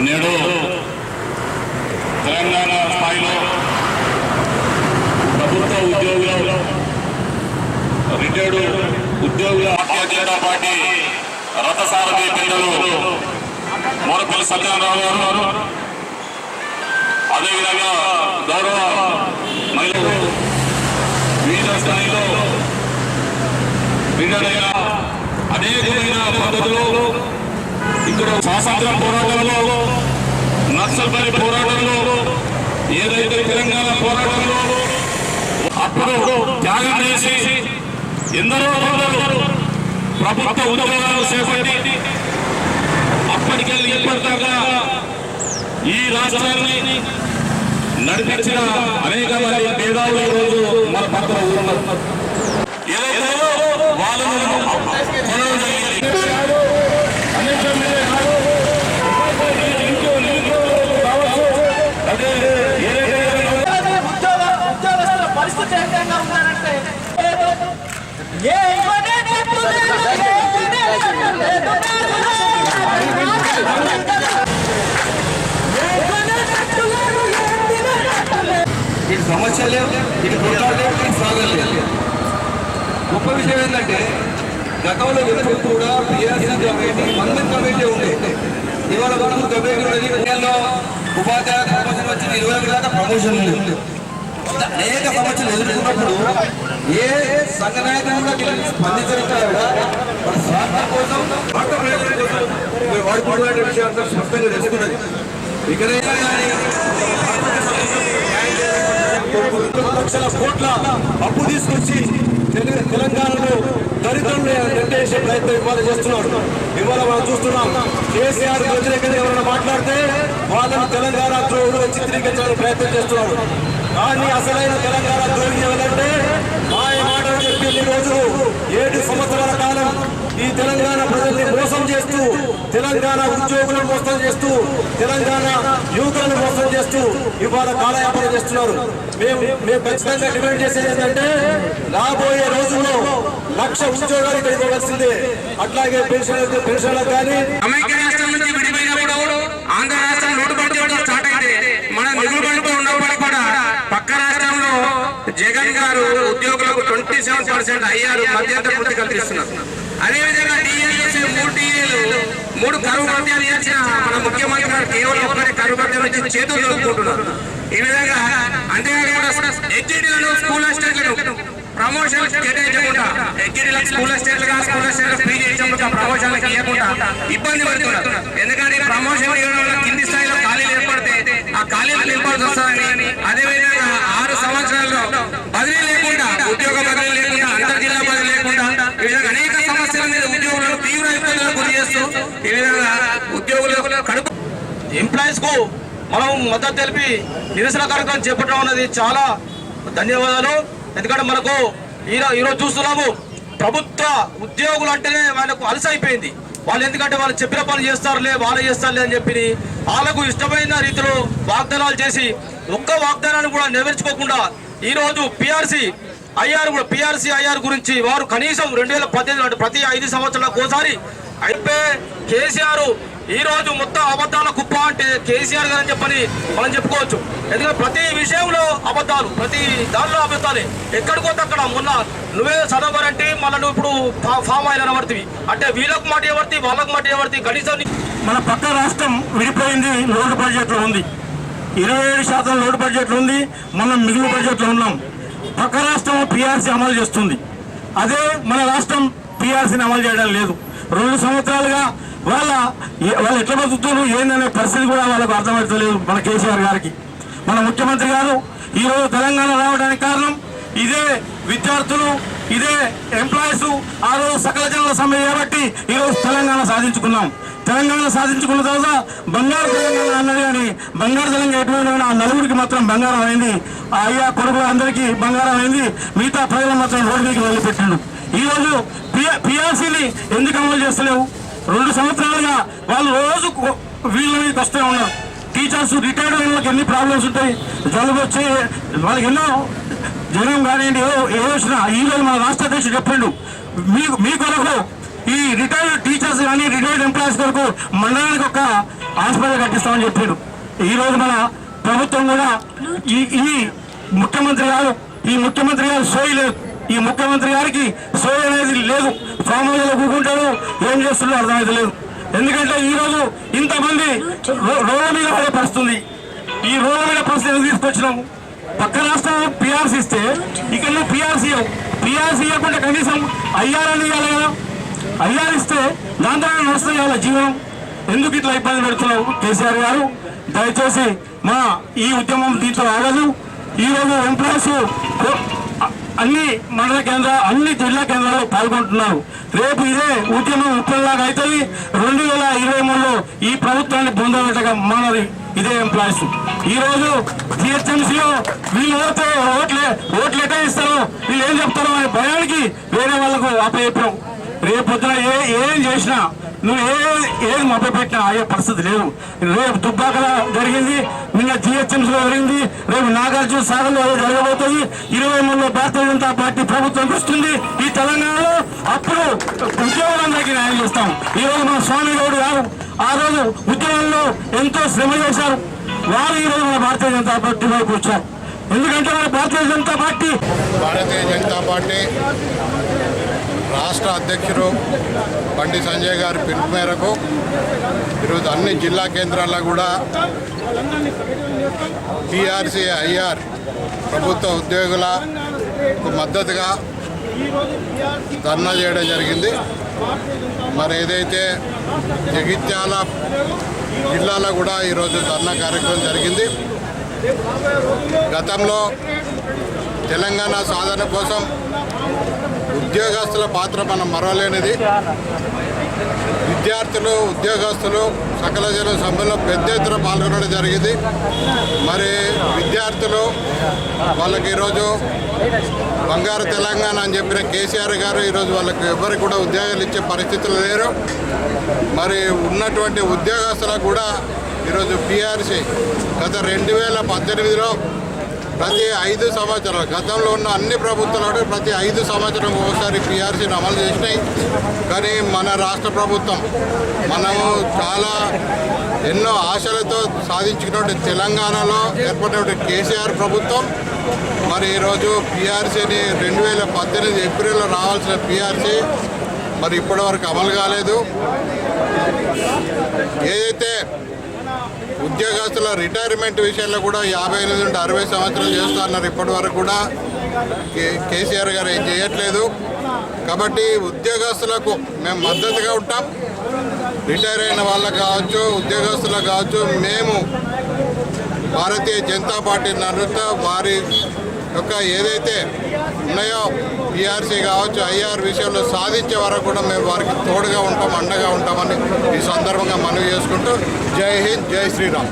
నేడు తెలంగాణ స్థాయిలో ప్రభుత్వ ఉద్యోగులు రిటైర్డ్ ఉద్యోగుల భారతీయ జనతా పార్టీ రథసారథి పెద్దలు మూరపల్లి సత్యనారాయణ గారు అదేవిధంగా గౌరవ మహిళలు వివిధ స్థాయిలో విడుదలైన అనేకమైన పద్ధతులు ఇక్కడ స్వాతంత్ర పోరాటంలో నక్సల్బరి పోరాటంలో ఏదైతే తెలంగాణ పోరాటంలో అప్పుడు త్యాగం చేసి ఎందరో ప్రభుత్వ ఉద్యోగాలు చేపట్టి అప్పటికెళ్ళి ఇప్పటిదాకా ఈ రాష్ట్రాన్ని నడిపించిన అనేక మంది మేధావులు ఈరోజు రోజు మన పక్కన ఉన్నారు ఏదైతే వాళ్ళను కొనడం జరిగింది. అనేక మంది కాదు, ఇంకో నిరుద్యోగులు కావచ్చు, అదే ఏదైతే ఉద్యోగ ఉద్యోగస్తుల పరిస్థితి ఏ విధంగా ఉన్నారంటే ఏ ఇవ్వనే చెప్పు లేదు, ఏ ఇవ్వనే చెప్పు లేదు, ఏ ఇవ్వనే చెప్పు లేదు, ఏ ఇవ్వనే చెప్పు లేదు. ఇటు సమస్య లేదు ఇది కొట్లాట ఇది సాగలేదు గొప్ప విషయం ఏంటంటే గతంలో ఎప్పుడు కూడా పిఆర్సీ కమిటీ వన్ కమిటీ ఉండే. ఇవాళ వరకు కమిటీ ఉన్నది ఉపాధ్యాయ ప్రమోషన్ వచ్చింది ఇరవై ఒకటి దాకా ప్రమోషన్ లేదు అనేక సమస్యలు ఎదుర్కొన్నప్పుడు ఏ సంఘ నాయకులు కూడా స్పందించడం కూడా మన స్వార్థం కోసం స్వార్థ ప్రయోజనం కోసం వాడుకోవడం విషయం స్పష్టంగా తెలుసుకున్నది. ఇకనైనా కానీ లక్షల కోట్ల అప్పు తీసుకొచ్చి తెలు- తెలంగాణలో దళితులను నిర్దేశించే ప్రయత్నం ఇవాళ చేస్తున్నాడు. ఇవాళ మనం చూస్తున్నాం కేసీఆర్ వ్యతిరేకంగా ఎవరైనా మాట్లాడితే వాళ్ళని తెలంగాణ ద్రోహులు చిత్రీకరించడానికి ప్రయత్నం చేస్తున్నాడు. కానీ అసలైన తెలంగాణ ద్రోహి ఎవరంటే మాయ మాటలు చెప్పి ఈ రోజు ఏడు సంవత్సరాల కాలం ఈ తెలంగాణ ప్రజలు మోసం చేస్తూ తెలంగాణ ఉద్యోగులను మోసం చేస్తూ తెలంగాణ యువకులను మోసం చేస్తూ ఇవాళ కాలయాపన చేస్తున్నారు. మేము మేము ఖచ్చితంగా డిమాండ్ చేసేది ఏంటంటే రాబోయే రోజుల్లో లక్ష ఉద్యోగాలు ఇక్కడికి ఇవ్వవలసిందే. అట్లాగే పెన్షన్ పెన్షన్లకు కానీ రాష్ట్రం ఆంధ్ర రాష్ట్రం నోటు స్టార్ట్ అయితే ఉన్నప్పటికీ కూడా. పక్క రాష్ట్రంలో జగన్ గారు ఉద్యోగులకు ట్వంటీ సెవెన్ పర్సెంట్ అయ్యారు మధ్యంతర వృత్తి కల్పిస్తున్నారు. అదేవిధంగా డిఎల్ఎస్ మూడు డిఎలు మూడు కరువు భత్యాలు ఇచ్చిన మన ముఖ్యమంత్రి గారు కేవలం ఒక్కటే కరువు భత్యాలు ఇచ్చి చేతులు చదువుకుంటున్నారు ఈ విధంగా అంతేకాకుండా హెచ్డిలను స్కూల్ అసిస్టెంట్లను ప్రమోషన్ కేటాయించకుండా హెచ్డీలకు స్కూల్ అసిస్టెంట్లుగా స్కూల్ అసిస్టెంట్ ఫ్రీ ఎగ్జామ్లుగా ప్రమోషన్లకు ఇవ్వకుండా ఇబ్బంది పడుతున్నారు. ఎందుకంటే ప్రమోషన్ ఇవ్వడం వల్ల కింది స్థాయిలో ఖాళీలు ఏర్పడితే ఆ ఖాళీలు నింపాల్సి వస్తుందని అదేవిధంగా ఆరు సంవత్సరాల్లో బదిలీ లేకుండా ఉద్యోగ బదిలీ లేకుండా అంతర్ జిల్లా బదిలీ లేకుండా ఈ విధంగా అనేక సమస్యల మీద ఉద్యోగులను తీవ్ర ఇబ్బందులకు గురి చేస్తూ ఈ విధంగా ఉద్యోగులకు కడుపు ఎంప్లాయీస్కు మనం మద్దతు తెలిపి నిరసన కార్యక్రమం చేపట్టడం అనేది చాలా ధన్యవాదాలు. ఎందుకంటే మనకు ఈరో- ఈరోజు చూస్తున్నాము ప్రభుత్వ ఉద్యోగులు అంటేనే వాళ్ళకు అలసైపోయింది వాళ్ళు ఎందుకంటే వాళ్ళు చెప్పిన పనులు చేస్తారులే వాళ్ళు చేస్తారులే అని చెప్పి వాళ్ళకు ఇష్టమైన రీతిలో వాగ్దానాలు చేసి ఒక్క వాగ్దానాన్ని కూడా నెరవేర్చుకోకుండా ఈ రోజు పిఆర్సీ ఐఆర్ కూడా పిఆర్సీ ఐఆర్ గురించి వారు కనీసం రెండు వేల పద్దెనిమిది ప్రతి ఐదు సంవత్సరాలకు ఒకసారి అయితే కేసీఆర్ ఈ రోజు మొత్తం అబద్ధాల కుప్ప అంటే కేసీఆర్ గారు అని చెప్పని మనం చెప్పుకోవచ్చు. ఎందుకంటే ప్రతి విషయంలో అబద్ధాలు ప్రతి దానిలో అబద్ధాలే. ఎక్కడికి పోతే అక్కడ మొన్న నువ్వే చదవరంటే మళ్ళీ నువ్వు ఇప్పుడు ఫా- ఫామ్ ఆయిల్ అనబడుతుంది అంటే వీళ్ళకు మాట ఎవరిది వాళ్ళకు మాట ఎవరిది? కనీసం మన పక్క రాష్ట్రం విడిపోయింది లోటు బడ్జెట్లో ఉంది. ఇరవై ఏడు శాతం లోటు బడ్జెట్లో ఉంది మనం మిగులు బడ్జెట్లో ఉన్నాం. పక్క రాష్ట్రం పిఆర్సీ అమలు చేస్తుంది. అదే మన రాష్ట్రం పిఆర్సీని అమలు చేయడం లేదు. రెండు సంవత్సరాలుగా వాళ్ళ వాళ్ళు ఎట్లా బతుకుతున్నారు ఏందనే పరిస్థితి కూడా వాళ్ళకు అర్థమవుతలేదు మన కేసీఆర్ గారికి. మన ముఖ్యమంత్రి గారు ఈరోజు తెలంగాణ రావడానికి కారణం ఇదే విద్యార్థులు ఇదే ఎంప్లాయీస్ ఆ రోజు సకల జనుల సమ్మె కాబట్టి ఈరోజు తెలంగాణ సాధించుకున్నాం. తెలంగాణ సాధించుకున్న తర్వాత బంగారు తెలంగాణ అన్నది కానీ బంగారు తెలంగాణ ఎటువంటి ఆ నలుగురికి మాత్రం బంగారం అయింది. ఆ అయ్యా కొడుకు అందరికీ బంగారం అయింది. మిగతా ప్రజలు మాత్రం రోడ్డు మీదకి వదిలిపెట్టిండు ఈరోజు పిఆర్సీని ఎందుకు అమలు చేస్తలేవు? రెండు సంవత్సరాలుగా వాళ్ళు రోజు వీళ్ళ మీదకి వస్తూ ఉన్నారు. టీచర్స్ రిటైర్డ్ అయిన వాళ్ళకి ఎన్ని ప్రాబ్లమ్స్ ఉంటాయి? జలుబు వచ్చి వాళ్ళకి ఎన్నో జ్వరం కానివ్వండి ఏదో ఏ వచ్చినా ఈ రోజు మన రాష్ట్ర అధ్యక్షుడు చెప్పిండు. మీ మీ కొరకు ఈ రిటైర్డ్ టీచర్స్ కానీ రిటైర్డ్ ఎంప్లాయీస్ కొరకు మండలానికి ఒక హాస్పిటల్ కట్టిస్తామని చెప్పిండు. ఈ రోజు మన ప్రభుత్వం కూడా ఈ ఈ ముఖ్యమంత్రి గారు ఈ ముఖ్యమంత్రి గారు సోయి లేదు. ఈ ముఖ్యమంత్రి గారికి సోయ అనేది లేదు. ఫామ్ హౌస్ కూకుంటాడు ఏం చేస్తున్నాడు అర్థమైతే లేదు ఎందుకంటే ఈరోజు ఇంతమంది రోడ్ల మీద పడే పరిస్థితుంది. ఈ రోడ్ల మీద పరిస్థితి ఎందుకు తీసుకొచ్చినాము? పక్క రాష్ట్రం పిఆర్సీ ఇస్తే ఇక్కడ నువ్వు పిఆర్సీ పిఆర్సీ ఇవ్వకుండా కనీసం అయ్యారని ఇవ్వాలి కదా. ఐఆర్ ఇస్తే దాంతో ద్వారా నడుస్తుంది కదా జీవనం. ఎందుకు ఇట్లా ఇబ్బంది పెడుతున్నావు కేసీఆర్ గారు? దయచేసి మా ఈ ఉద్యమం దీంట్లో ఆగదు. ఈరోజు ఎంప్లాయీస్ అన్ని మండల కేంద్ర అన్ని జిల్లా కేంద్రాల్లో పాల్గొంటున్నారు. రేపు ఇదే ఉద్యమం ఉప్పల్లాగా అవుతుంది. రెండు వేల ఇరవై మూడులో ఈ ప్రభుత్వాన్ని పొందబెట్టగా మనది ఇదే ఎంప్లాయీస్. ఈ రోజు జిహెచ్ఎంసీలో వీళ్ళు ఓటే ఓట్లే ఓట్లు ఎట్లా ఇస్తారో. వీళ్ళు ఏం చెప్తారో అనే భయానికి వేరే వాళ్ళకు అప్పచెప్పాం. రేపు ఏ ఏం చేసినా నువ్వు ఏ ఏది మభ్యపెట్టినా అయ్యే పరిస్థితి లేదు రేపు దుబ్బాకల జరిగింది నిన్న జిహెచ్ఎంసీలో జరిగింది రేపు నాగార్జున సాగర్లో జరగబోతుంది. ఇరవై మూడులో భారతీయ జనతా పార్టీ ప్రభుత్వం వస్తుంది ఈ తెలంగాణలో. అప్పుడు ఉద్యోగులందరికీ న్యాయం చేస్తాం. ఈ రోజు మన స్వామి గౌడ్ గారు ఆ రోజు ఉద్యోగంలో ఎంతో శ్రమ చేశారు. వారు ఈరోజు మన భారతీయ జనతా పార్టీ వైపు వచ్చారు. ఎందుకంటే మన భారతీయ జనతా పార్టీ భారతీయ జనతా పార్టీ రాష్ట్ర అధ్యక్షుడు బండి సంజయ్ గారి పిలుపు మేరకు ఈరోజు అన్ని జిల్లా కేంద్రాల్లో కూడా టీఆర్సీ ఐఆర్ ప్రభుత్వ ఉద్యోగులకు మద్దతుగా ధర్నా చేయడం జరిగింది. మరి ఏదైతే జగిత్యాల జిల్లాలో కూడా ఈరోజు ధర్నా కార్యక్రమం జరిగింది. గతంలో తెలంగాణ సాధన కోసం ఉద్యోగస్తుల పాత్ర మనం మరవలేనిది. విద్యార్థులు ఉద్యోగస్తులు సకల జన సభ్యులు పెద్ద ఎత్తున పాల్గొనడం జరిగింది. మరి విద్యార్థులు వాళ్ళకి ఈరోజు బంగారు తెలంగాణ అని చెప్పిన కేసీఆర్ గారు ఈరోజు వాళ్ళకి ఎవరికి కూడా ఉద్యోగాలు ఇచ్చే పరిస్థితులు లేరు. మరి ఉన్నటువంటి ఉద్యోగస్తులకు కూడా ఈరోజు పిఆర్సీ గత రెండు వేల పద్దెనిమిదిలో ప్రతి ఐదు సంవత్సరాలు గతంలో ఉన్న అన్ని ప్రభుత్వాలు ప్రతి ఐదు సంవత్సరం ఒకసారి పిఆర్సీని అమలు చేసినాయి. కానీ మన రాష్ట్ర ప్రభుత్వం మనము చాలా ఎన్నో ఆశలతో సాధించుకున్నటువంటి తెలంగాణలో ఏర్పడినటువంటి కేసీఆర్ ప్రభుత్వం. మరి ఈరోజు పిఆర్సీని రెండు వేల పద్దెనిమిది ఏప్రిల్లో రావాల్సిన పిఆర్సీ మరి ఇప్పటివరకు అమలు కాలేదు. ఏదైతే ఉద్యోగస్తుల రిటైర్మెంట్ విషయంలో కూడా యాభై ఎనిమిది నుండి అరవై సంవత్సరాలు చేస్తున్నారు ఇప్పటి వరకు కూడా. కే- కేసీఆర్ గారు ఏం చేయట్లేదు. కాబట్టి ఉద్యోగస్తులకు మేము మద్దతుగా ఉంటాం. రిటైర్ అయిన వాళ్ళకు కావచ్చు ఉద్యోగస్తులకు కావచ్చు మేము భారతీయ జనతా పార్టీ నడుత వారి యొక్క ఏదైతే ఉన్నాయో పిఆర్సీ కావచ్చు ఐఆర్ విషయంలో సాధించే వరకు కూడా మేము వారికి తోడుగా ఉంటాం అండగా ఉంటామని ఈ సందర్భంగా మనవి చేసుకుంటూ జై హింద్ జై శ్రీరామ్.